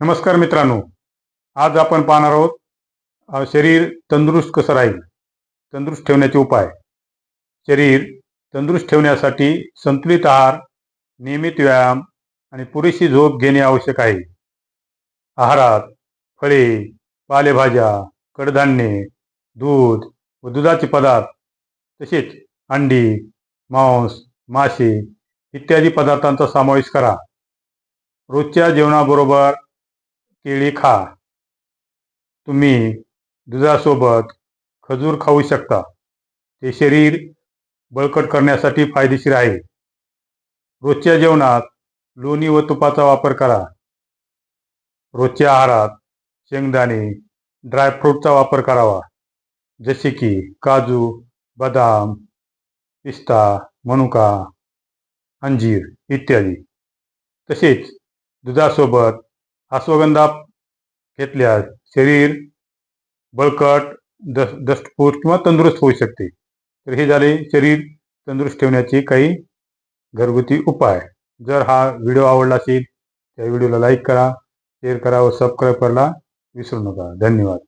नमस्कार मित्रांनो आज आपण पाहणार आहोत शरीर तंदुरुस्त कसं राहील? तंदुरुस्त ठेवण्याचे उपाय. शरीर तंदुरुस्त ठेवण्यासाठी संतुलित आहार नियमित व्यायाम आणि पुरेशी झोप घेणे आवश्यक आहे. आहारात फळे पालेभाज्या कडधान्ये दूध व दुधाचे पदार्थ तसेच अंडी मांस मासे इत्यादी पदार्थांचा समावेश करा. रोजच्या जेवणाबरोबर केळी खा. तुम्ही दुधासोबत खजूर खाऊ शकता. ते शरीर बळकट करण्यासाठी फायदेशीर आहे. रोजच्या जेवणात लोणी व तुपाचा वापर करा. रोजच्या आहारात शेंगदाणे ड्रायफ्रूटचा वापर करावा. जसे की काजू बदाम पिस्ता मनुका अंजीर इत्यादी. तसेच दुधासोबत अश्वगंधा घेतल्यास शरीर बळकट दस दष्टपूट किंवा तंदुरुस्त होऊ शकते. तर हे झाले शरीर तंदुरुस्त ठेवण्याचे काही घरगुती उपाय. जर हा व्हिडिओ आवडला असेल त्या व्हिडिओला लाईक करा शेअर करा व सबस्क्राईब करायला विसरू नका. धन्यवाद.